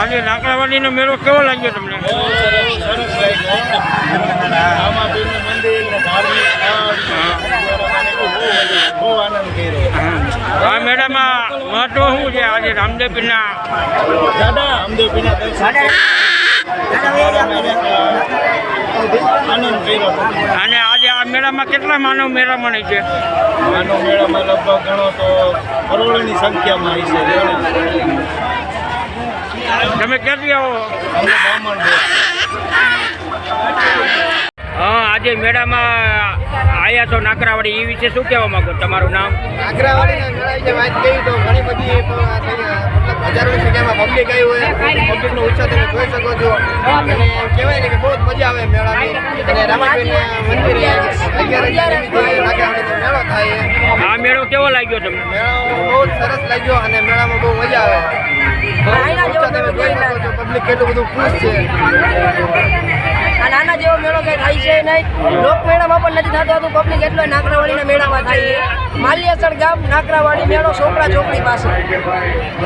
આજે લાકડાવાડીનો મેળો કેવો લાગ્યો તમને? આ મેળામાં મહત્વ શું છે? આજે રામદેવપીના રામદેવપીના અને આ મેળામાં કેટલા માનવ મેળામાં નહીં છે? માનવ મેળામાં લગભગ ઘણો તો કરોડોની સંખ્યામાં આવી છે તમે ક્યાંથી આવો? બ્રાહ્મણ હા આજે મેળામાં આયા તો નાકરાવાડી. એ વિશે શું કહેવા માંગો તમારું નામ? આગ્રાવાળીના મેળા વિશે વાત કરી તો ઘણી બધી પબ્લિક આવી હોય પબ્લિકનો ઉત્સાહ તમે જોઈ શકો છો. અને કહેવાય ને કે બહુ જ મજા આવે મેળાની. અને રામાપીરના મંદિરે અગિયાર મેળો થાય. આ મેળો કેવો લાગ્યો તમને? મેળો બહુ જ સરસ લાગ્યો અને મેળામાં બહુ મજા આવે. તમે જોઈ શકો છો. પબ્લિક કેટલું બધું ખુશ છે. આ નાના જેવો મેળો કઈ થાય છે નહીં. લોક મેળામાં પણ નથી થતો હતું પબ્લિક એટલો નાકરાવાડીના મેળામાં થાય છે. માલિયાસણ ગામ નાકરાવાડી મેળો છોકરા ચોકડી પાસે.